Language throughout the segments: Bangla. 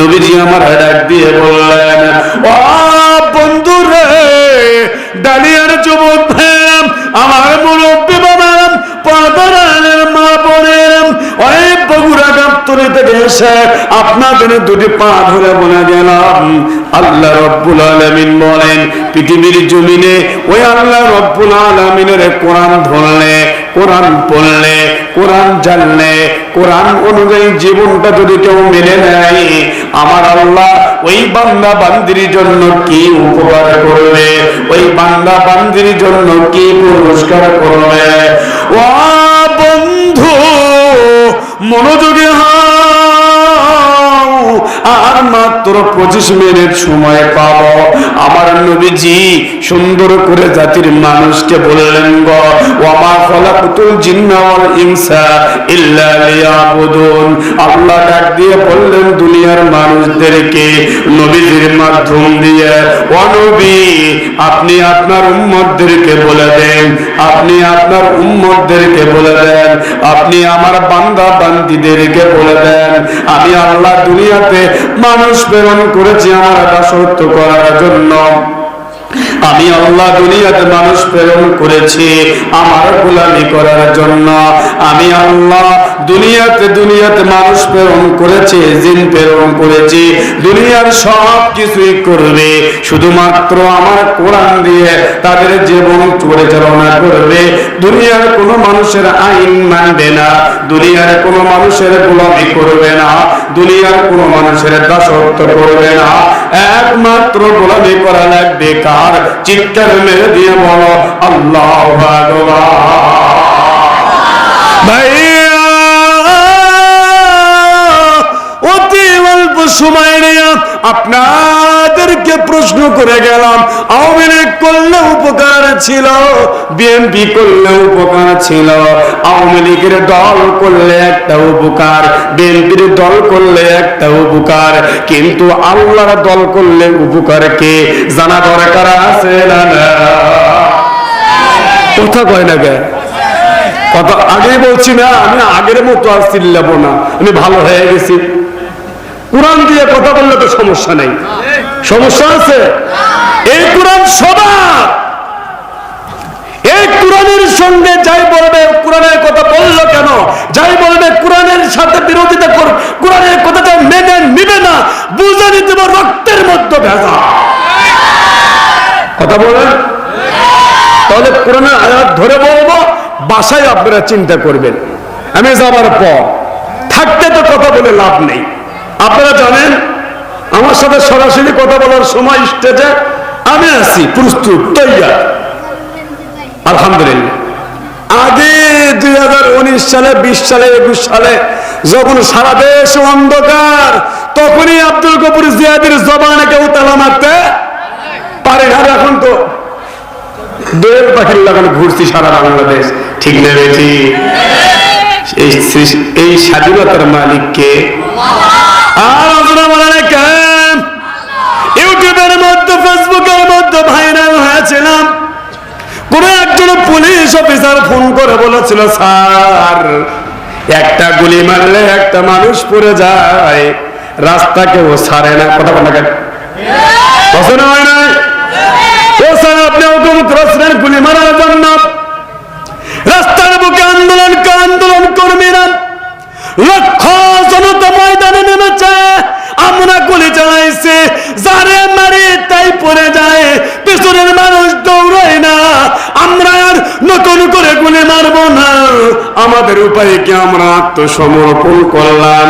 নবীজি আমার ডাক দিয়ে বললেন, ও বন্ধু রে ডালিয়ার যুবক ভাইরাম, আমার মুরব্বী বাবারাম পর্দারের মা বোনেরাম, ওই বগুড়া গাপ্তরে থেকে এসে আপনাদের দুটি পা ধরে বলে গেলাম, আল্লাহ রব্বুল আলামিন বলেন, পৃথিবীর জমিনে ওই আল্লাহ রব্বুল আলামিনের কোরআন ধরলে কোরআন পড়লে, কোরআন জানলে, কোরআন অনুযায়ী জীবনটা যদি কেউ মেনে নেয়, আমার আল্লাহ ওই বান্দা বান্দির জন্য কি উপকার করবে? ওই বান্দা বান্দির জন্য কি পুরস্কার করবে? ও বন্ধু, মনোযোগী হও আর মাত্র পঁচিশ মিনিট সময় পাব। আমার নবীজি সুন্দর করে জাতির মানুষকে বললেন গো, ওয়ামা ফলাকুতুল জিন্না ওয়াল ইনসা ইল্লা আল্লাহ ডাক দিয়ে বললেন, দুনিয়ার মানুষদেরকে নবীজির মাধ্যম দিয়ে, ও নবী আপনি আপনার উম্মতদেরকে বলে দেন। আপনি আপনার উম্মতদেরকে বলে দেন। আপনি আমার বান্দা বান্দিদেরকে বলে দেন। আমি আল্লাহ দুনিয়াতে মানুষ প্রেরণ করেছি আমার দাসত্ব করার জন্য। আমি আল্লাহ দুনিয়াতে মানুষ প্রেরণ করেছি, আমার গোলামি করার জন্য। আমি আল্লাহ দুনিয়াতে দুনিয়াতে মানুষ প্রেরণ করেছি, জিন প্রেরণ করেছি, দুনিয়ার সব কিছুই করবে। শুধুমাত্র আমার কোরআন দিয়ে তাদের জীবন পরিচালনা করবে। দুনিয়ার কোনো মানুষের আইন মানবে না, দুনিয়ার কোনো মানুষের গোলামি করবে না, দুনিয়ার কোনো মানুষের দাসত্ব করবে না। একমাত্র গোলামি করা লাগবে কার? চিৎকার মেরে দিয়ে বলো আল্লাহ অতি সময় আপনাদেরকে প্রশ্ন করে গেলাম, আওয়ামী লীগ করলে উপকার ছিল, বিএনপি করলে উপকার ছিল, আওয়ামী লীগের দল করলে একটা উপকার, বিএনপির দল করলে একটা উপকার, কিন্তু আল্লাহর দল করলে উপকার কে? জানা দরকার আছে না? কথা কয় না কথা আগে বলছি না, আমি আগের মতো আর চিল্লাবো না। আমি ভালো হয়ে গেছি। কোরআন দিয়ে কথা বললে তো সমস্যা নেই। সমস্যা আছে? এই কোরআন সবার। এই কোরআনের সঙ্গে যাই বলবে, কোরআনের কথা বলল কেন? যাই বলবে, কোরআনের সাথে বিরোধিতা কর, কোরআনের কথাটা মেনে নিবে না, বুঝে নিতে রক্তের মধ্যে ভেজা। কথা বলেন? তাহলে কোরআনের আয়াত ধরে বলব, বাসায় আপনারা চিন্তা করবেন। আমি যাবার পর, থাকতে তো কথা বলে লাভ নেই। আপনারা জানেন, আমার সাথে সরাসরি কথা বলার সময় স্টেজে আমি আছি, প্রস্তুত, তৈয়ার। আলহামদুলিল্লাহ। আগে দুই হাজার উনিশ সালে, বিশ সালে, একুশ সালে যখন সারা দেশ অন্ধকার, তখনই আব্দুল কপুর জিয়াদির জবানে কেউ তালা মারতে পারে না। এখন তো দোয়েল পাখির লাগানো ঘুরছি সারা বাংলাদেশ। ঠিক না এই স্বাধীনতার মালিককে আর আপনারা বলেন কেন ইউটিউবের মধ্যে, ফেসবুকের মধ্যে ভাইরাল হয়েছিলাম। কোন একজন পুলিশ অফিসার ফোন করে বলেছিল, স্যার, একটা গুলি মারলে একটা মানুষ পড়ে যায়। রাস্তা কেউ ছাড়ে না। কথা বলা কেন? পছন্দ হয় না ও স্যার, আপনি হুকুম করেছিলেন গুলি মারার জন্য রাস্তার বুকে আন্দোলন আন্দোলন কর্মীরা লক্ষ তাই পড়ে যায়, পেছনের মানুষ দৌড়ায় না। আমরা আর নতুন করে গুলি মারবো না। আমাদের উপায়ে কি? আমরা আত্মসমর্পণ করলাম।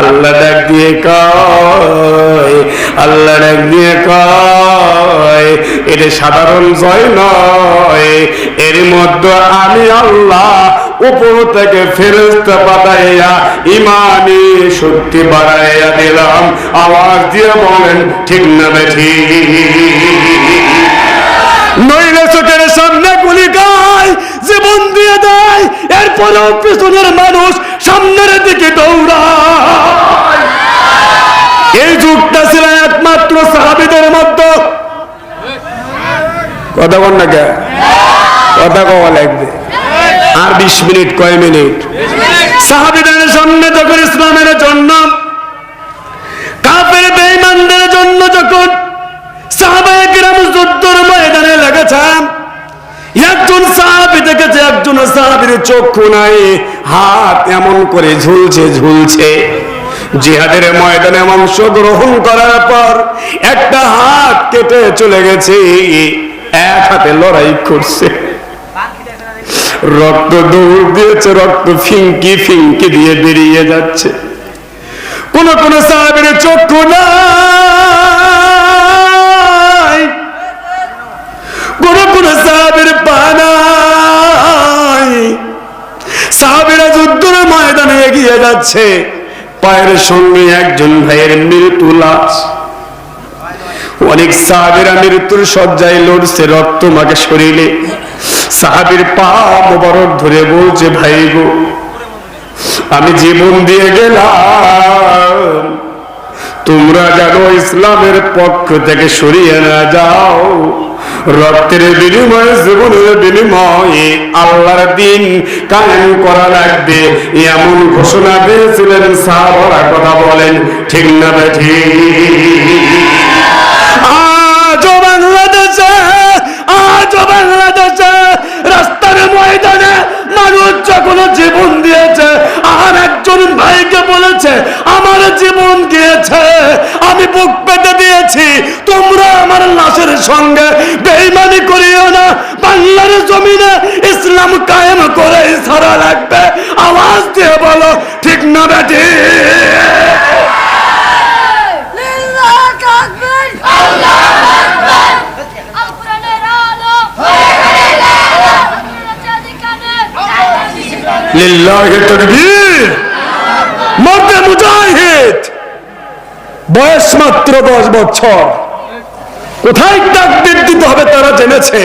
আল্লাহ ডাক দিয়ে কয়, আল্লাহ ডাক দিয়ে কয় এটা সাধারণ জয় নয়। এর মধ্যে আমি আল্লাহ উপর থেকে ফেরস্তা পাঠাইয়া ইমানি শক্তি বাড়াইয়া দিলাম। আওয়াজ দিয়ে বলেন, ঠিক না বেঠি। নইলে চোখের সামনে গুলি গায় জীবন দিয়ে দেয়, এরপরেও পিছনের মানুষ সামনের দিকে দৌড়ায়। এই যুগটা ছিল একমাত্র সাহাবিদের মধ্যে কথা বল না কে? কথা কওয়া লাগবে। আর বিশ মিনিট কয় মিনিট? সাহাবিদের জন্য যখন ইসলামের জন্য কাপের বেঈমানদের জন্য যখন যুদ্ধর ময়দানে লেগেছেন, একজন সাহাবি দেখেছে, একজন সাহাবির চক্ষু নাই, হাত এমন করে ঝুলছে ঝুলছে। জিহাদের ময়দানে করার পর একটা হাত কেটে চলে গেছে, এক হাতে লড়াই করছে। রক্ত দৌড় দিয়েছে, রক্ত ফিঙ্কি ফিঙ্কি দিয়ে বেরিয়ে যাচ্ছে। কোন কোন সাহাবের চক্ষু নাই। কোন কোন সাহাবের পা নাই। সাহাবেরা যুদ্ধের ময়দানে এগিয়ে যাচ্ছে। পায়ের সঙ্গে একজন ভাইয়ের মৃত্যু লাশ। অনেক সাহাবেরা মৃত্যুর সজ্জায় লড়ছে, রক্ত মাকে শরীরে। সাহাবির পা মোবারক ধরে বলছে, ভাই গো, আমি জীবন দিয়ে গেলাম। তোমরা জানো ইসলামের পক্ষ থেকে সরিয়ে না যাও। রক্তের বিনিময়ে, জীবনের বিনিময়ে আল্লাহর দিন কায়েম করা লাগবে। এমন ঘোষণা দিয়েছিলেন সাহাবারা, কথা বলেন, ঠিক না বেঠি যখন জীবন দিয়েছে, আর একজন ভাইকে বলেছে, আমার জীবন গিয়েছে, আমি বুক পেতে দিয়েছি, তোমরা আমার লাশের সঙ্গে বেইমানি করিও না, বাংলার জমিনে ইসলাম কায়েম করে সারা লাগবে আওয়াজ দিয়ে বলো, ঠিক না বেটি লিল্লাহ আকবার আল্লাহু আকবার আল-কোরআনের আলো কোরআনের আলো চাঁদি কানে লিল্লাহি তাকবীর মর্দে বয়স মাত্র দশ বছর। কোথায় তাকবীর দিতে হবে তারা জেনেছে।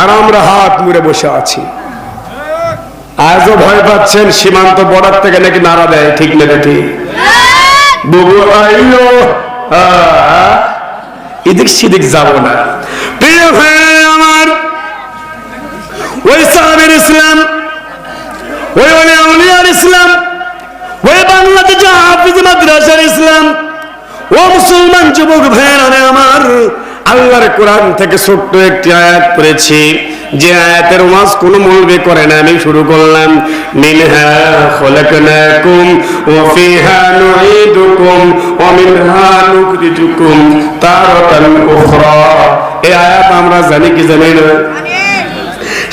আর আমরা হাত মুড়ে বসে আছি। আজও ভয় পাচ্ছেন, সীমান্ত বর্ডার থেকে নাকি নাড়া দেয়, ঠিক না ঠিক? বুবু আইলো এদিক সেদিক যাব না। প্রিয় ভাই আমার, ওই সাহাবের ইসলাম ওই অলি আউলিয়ার ইসলাম ওই বাংলাদেশে হাফিজ মাদ্রাসার ইসলাম। ও মুসলমান যুবক ভাইয়েরা আমার আল্লাহর কোরআন থেকে ছোট্ট একটি আয়াত পড়েছি। যে আয়াতের ওয়াজ কোনো মৌলবি করে না আমি শুরু করলাম। মিনহা খলাকনাকুম ওয়া ফিহা নুঈদুকুম ওয়া মিনহা নুখরিজুকুম তারাতান উখরা। এই আয়াত আমরা জানি কি জানি না?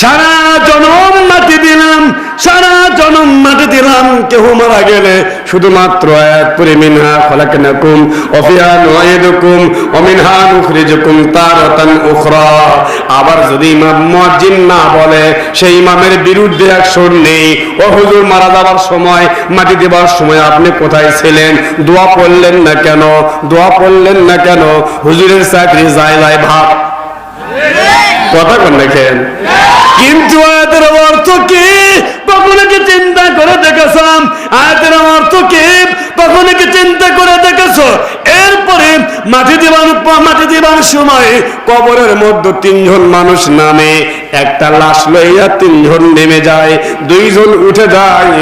সারা জনম মাটি দিলাম সারা জনম মাটি দিলাম, কেহ মারা গেলে শুধুমাত্র এক খলাকনাকুম অফিয়া নুইদুকুম অমিনহা নুখরিজুকুম উখরা। আবার যদি ইমাম না বলে, সেই ইমামের বিরুদ্ধে অ্যাকশন নেই। ও হুজুর, মারা যাওয়ার সময়, মাটি দেবার সময় আপনি কোথায় ছিলেন? দোয়া পড়লেন না কেন? দোয়া পড়লেন না কেন? হুজুরের চাকরি যায় যায় ভাব। কথা কোন দেখেন। কিন্তু আয়াতের অর্থ কি? কখনো কি চিন্তা করে দেখেছাম আয়াতের অর্থ কি? কখনো কি চিন্তা করে দেখেছ? এরপরে মাটি দিবার মাটি দিবার সময় কবরের মধ্যে তিনজন মানুষ নামে একটা লাশ লইয়া তিনজন নেমে যায় দুইজন উঠে যায়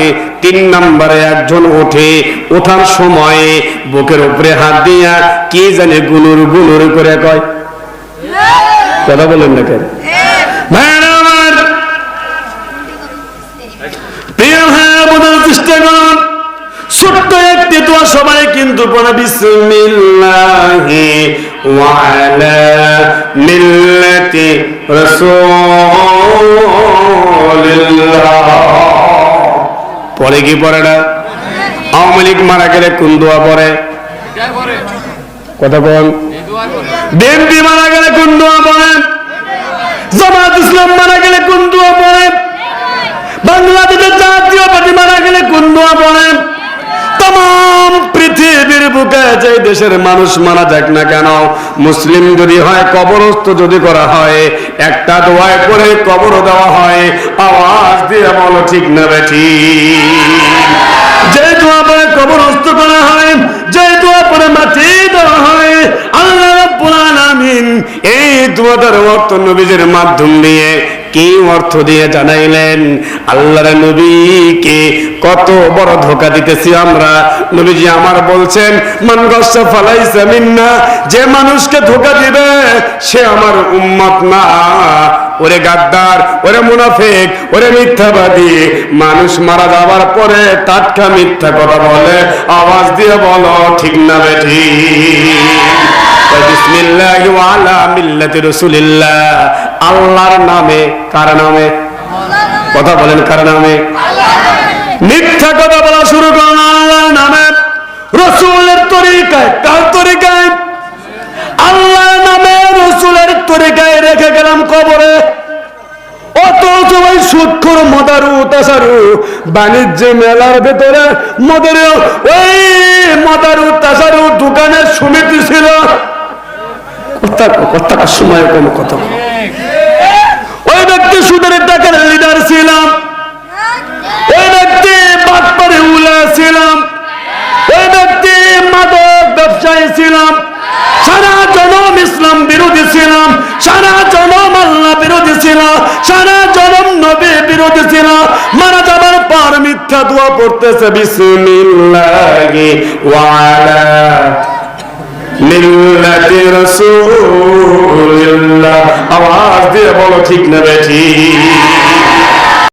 তিন নম্বরে একজন ওঠে। ওঠার সময় বুকের উপরে হাত দিয়া কি জানে গুনুর গুনুর করে কয়। কথা বলেন না কেন? প্রিয় ছোট্ট সবাই কিন্তু পরে কি পড়ে না? আওয়ামী লীগ মারা গেলে কোন দোয়া পড়ে? কথা বল। বিএনপি মারা গেলে কোন দোয়া পড়ে? জামাত ইসলাম মারা গেলে কোন দোয়া পড়ে? বাংলাদেশের জাতীয় পার্টি মারা গেলে কোন দোয়া পড়ে? তাম পৃথিবীর বুকে যে দেশের মানুষ মারা যাক না কেন, মুসলিম যদি হয়, কবরস্থ যদি করা হয়, একটা দোয়ায় পরে কবর দেওয়া হয়, আওয়াজ দিয়ে বলো ঠিক না বেঠি যে দোয়া পরে কবরস্থ করা হয়, যে দোয়া পরে মাটি দেওয়া হয়, আল্লাহ রাব্বুল আলামিন এই দোয়াটার অর্থ নবীজের মাধ্যম দিয়ে কি অর্থ দিয়ে জানাইলেন, আল্লাহর নবীকে কত বড় ধোকা দিতেছি আমরা। নবীজি আমার বলছেন, মান গস্সা ফালাইসা মিন্না যে মানুষকে ধোকা দিবে, সে আমার উম্মত না। ওরে গাদ্দার, ওরে মুনাফিক, ওরে মিথ্যাবাদী। মানুষ মারা যাওয়ার পরে টাটকা মিথ্যা কথা বলে, আওয়াজ দিয়ে বলো, ঠিক না বেঠি আল্লাহর নামে, কার নামে? কথা বলেন, কার নামে? মিথ্যা কথা বলা শুরু করুন, আল্লাহর নামে। রসুলের তরিকায়, কার তরিকায়? আল্লাহর নামে রসুলের তরিকায় রেখে গেলাম কবরে। বাণিজ্য মেলার ভেতরে মদের ওই মদারু, তাসারু দোকানের সমিতি ছিল। কথাটা সময় কম কথা ওই ব্যক্তি সুদের টাকার লিডার ছিলাম। ওই ব্যক্তি বাটপারে উলা ছিলাম। ওই ব্যক্তি মাদক ব্যবসায়ী ছিলাম। সারা জনম ইসলাম বিরোধী ছিলাম। সারা জনম আল্লাহ বিরোধী ছিলাম সারা জনম নবী বিরোধী ছিলাম মারা যাবার পর মিথ্যা দোয়া পড়তেছে বিসমিল্লাহি ওয়ালা মিল্লাতি রাসূলিল্লাহ। আওয়াজ দিয়ে বলো ঠিক না বেঠিক?